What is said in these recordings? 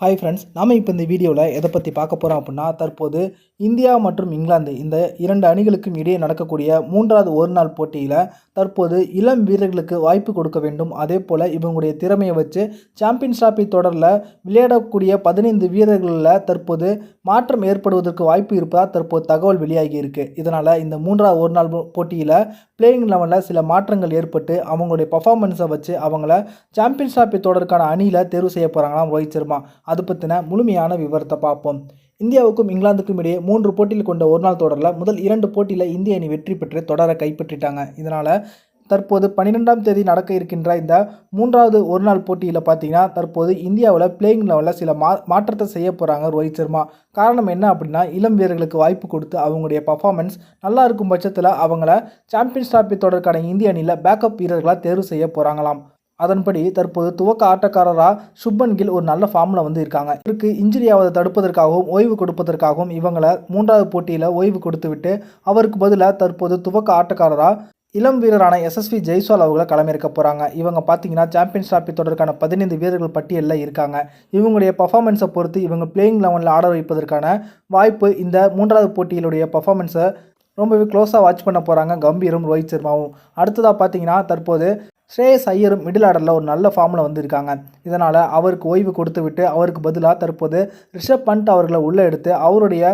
Hi friends நாம் இப்போ இந்த வீடியோவில் எதை பற்றி பார்க்க போகிறோம் அப்படின்னா தற்போது இந்தியா மற்றும் இங்கிலாந்து இந்த இரண்டு அணிகளுக்கும் இடையே நடக்கக்கூடிய மூன்றாவது ஒரு நாள் போட்டியில் தற்போது இளம் வீரர்களுக்கு வாய்ப்பு கொடுக்க வேண்டும். அதே போல் இவங்களுடைய திறமையை வச்சு சாம்பியன்ஸ் டிராபி தொடரில் விளையாடக்கூடிய பதினைந்து வீரர்களில் தற்போது மாற்றம் ஏற்படுவதற்கு வாய்ப்பு இருப்பதாக தற்போது தகவல் வெளியாகி இருக்கு. இதனால் இந்த மூன்றாவது ஒரு நாள் போட்டியில் பிளேயிங் லெவனில் சில மாற்றங்கள் ஏற்பட்டு அவங்களுடைய பர்ஃபார்மன்ஸை வச்சு அவங்கள சாம்பியன்ஸ் டிராபி தொடருக்கான அணியில் தேர்வு செய்ய போகிறாங்களாம் ரோஹித் சர்மா. அது பற்றின முழுமையான விவரத்தை பார்ப்போம். இந்தியாவுக்கும் இங்கிலாந்துக்கும் இடையே மூன்று போட்டியில் கொண்ட ஒரு நாள் தொடரில் முதல் இரண்டு போட்டியில் இந்திய அணி வெற்றி பெற்று தொடரை கைப்பற்றிட்டாங்க. இதனால் தற்போது பன்னிரெண்டாம் தேதி நடக்க இருக்கின்ற இந்த மூன்றாவது ஒரு நாள் போட்டியில் பார்த்தீங்கன்னா தற்போது இந்தியாவில் பிளேயிங் லெவலில் சில மா மாற்றத்தை செய்ய போகிறாங்க ரோஹித் சர்மா. காரணம் என்ன அப்படின்னா இளம் வீரர்களுக்கு வாய்ப்பு கொடுத்து அவங்களுடைய பர்ஃபார்மன்ஸ் நல்லா இருக்கும் பட்சத்தில் அவங்கள சாம்பியன்ஸ் டிராபி தொடருக்கான இந்திய அணியில் பேக்கப் வீரர்களாக தேர்வு செய்ய போகிறாங்களாம் அதன்படி தற்போது துவக்க ஆட்டக்காரராக சுப்பன் கில் ஒரு நல்ல ஃபார்மில் வந்து இருக்காங்க. இவருக்கு இன்ஜுரி ஆவதை தடுப்பதற்காகவும் ஓய்வு கொடுப்பதற்காகவும் இவங்களை மூன்றாவது போட்டியில் ஓய்வு கொடுத்துவிட்டு அவருக்கு பதிலாக தற்போது துவக்க ஆட்டக்காரராக இளம் வீரரான எஸ்எஸ்வி ஜெய்ஸ்வால் அவர்களை களமிறக்க போகிறாங்க இவங்க பார்த்தீங்கன்னா சாம்பியன்ஸ் டிராபி தொடருக்கான பதினைந்து வீரர்கள் பட்டியலில் இருக்காங்க. இவங்களுடைய பர்ஃபார்மன்ஸை பொறுத்து இவங்க பிளேயிங் லெவனில் ஆட வைப்பதற்கான வாய்ப்பு இந்த மூன்றாவது போட்டியிலுடைய பர்ஃபார்மன்ஸை ரொம்பவே க்ளோஸாக வாட்ச் பண்ண போகிறாங்க கம்பீரும் ரோஹித் சர்மாவும். அடுத்ததாக பார்த்தீங்கன்னா தற்போது ஸ்ரேயஸ் ஐயரும் மிடில் ஆர்டரில் ஒரு நல்ல ஃபார்மில் வந்திருக்காங்க. இதனால் அவருக்கு ஓய்வு கொடுத்து விட்டு அவருக்கு பதிலாக தற்போது ரிஷப் பண்ட் அவர்களை உள்ளே எடுத்து அவருடைய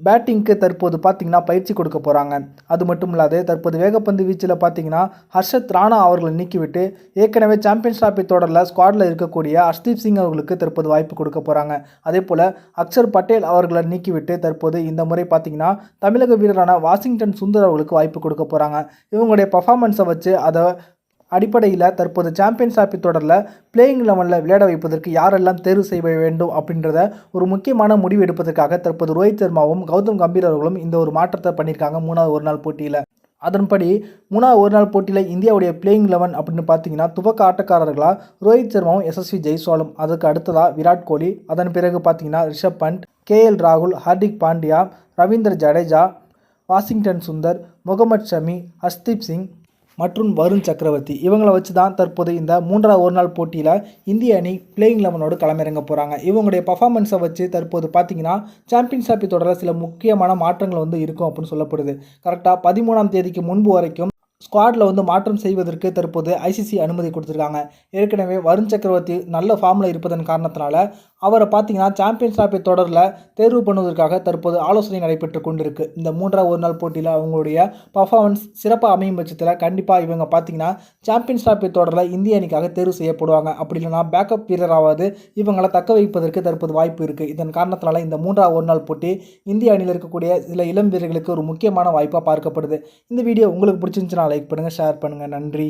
பேட்டிங்க்கு தற்போது பார்த்தீங்கன்னா பயிற்சி கொடுக்க போகிறாங்க அது மட்டும் இல்லாது தற்போது வேகப்பந்து வீச்சில் பார்த்தீங்கன்னா ஹர்ஷத் ராணா அவர்களை நீக்கிவிட்டு ஏற்கனவே சாம்பியன்ஸ் டிராபி தொடரில் ஸ்குவாடில் இருக்கக்கூடிய ஹர்ஷ்தீப் சிங் அவர்களுக்கு தற்போது வாய்ப்பு கொடுக்க போகிறாங்க அதே போல் அக்ஷர் பட்டேல் அவர்களை நீக்கிவிட்டு தற்போது இந்த முறை பார்த்தீங்கன்னா தமிழக வீரரான வாஷிங்டன் சுந்தர் அவர்களுக்கு வாய்ப்பு கொடுக்க போகிறாங்க இவங்களுடைய பர்ஃபார்மன்ஸை வச்சு அதை அடிப்படையில் தற்போது சாம்பியன்ஸ் டிராபி தொடரில் பிளேயிங் லெவனில் விளையாட வைப்பதற்கு யாரெல்லாம் தேர்வு செய்ய வேண்டும் அப்படின்றத ஒரு முக்கியமான முடிவு எடுப்பதற்காக தற்போது ரோஹித் சர்மாவும் கௌதம் கம்பீர் அவர்களும் இந்த ஒரு மாற்றத்தை பண்ணியிருக்காங்க மூணாவது ஒரு நாள் போட்டியில். அதன்படி மூணாவது ஒரு நாள் போட்டியில் இந்தியாவுடைய பிளேயிங் லெவன் அப்படின்னு பார்த்தீங்கன்னா துவக்க ஆட்டக்காரர்களாக ரோஹித் சர்மாவும் எஸ்எஸ்வி ஜெய்ஸ்வாலும். அதுக்கு அடுத்ததாக விராட் கோலி. அதன் பிறகு பார்த்தீங்கன்னா ரிஷப் பண்ட் கேஎல் ராகுல் ஹார்திக் பாண்டியா ரவீந்தர் ஜடேஜா வாஷிங்டன் சுந்தர் முகமது ஷமி ஹர்ஸ்தீப் சிங் மற்றும் வருண் சக்கரவர்த்தி. இவங்களை வச்சு தான் தற்போது இந்த மூன்றாவது ஒரு நாள் போட்டியில் இந்திய அணி பிளேயிங் லெவனோடு களமிறங்க போகிறாங்க இவங்களுடைய பர்ஃபார்மன்ஸை வச்சு தற்போது பார்த்தீங்கன்னா சாம்பியன்ஸ் டிராபி தொடரில் சில முக்கியமான மாற்றங்கள் வந்து இருக்கும் அப்படின்னு சொல்லப்படுது. கரெக்டாக பதிமூணாம் தேதிக்கு முன்பு வரைக்கும் ஸ்குவாடில் வந்து மாற்றம் செய்வதற்கு தற்போது ஐசிசி அனுமதி கொடுத்துருக்காங்க. ஏற்கனவே வருண் சக்கரவர்த்தி நல்ல ஃபார்மில் இருப்பதன் காரணத்தினால அவரை பார்த்தீங்கன்னா சாம்பியன்ஸ் டிராபி தொடரில் தேர்வு பண்ணுவதற்காக தற்போது ஆலோசனை நடைபெற்று கொண்டிருக்கு. இந்த மூன்றாவது ஒரு நாள் போட்டியில் அவங்களுடைய பர்ஃபார்மன்ஸ் சிறப்பாக அமையும் பட்சத்தில் கண்டிப்பாக இவங்க பார்த்தீங்கன்னா சாம்பியன்ஸ் டிராபி தொடரில் இந்திய அணிக்காக தேர்வு செய்யப்படுவாங்க. அப்படி இல்லைனா பேக்கப் வீரராவது இவங்களை தக்க வைப்பதற்கு தற்போது வாய்ப்பு இருக்குது இதன் காரணத்தினால இந்த மூன்றாவது ஒரு நாள் போட்டி இந்திய அணியில் இருக்கக்கூடிய சில இளம் வீரர்களுக்கு ஒரு முக்கியமான வாய்ப்பாக பார்க்கப்படுது. இந்த வீடியோ உங்களுக்கு பிடிச்சிருந்துச்சுன்னா லைக் பண்ணுங்கள் ஷேர் பண்ணுங்கள் நன்றி.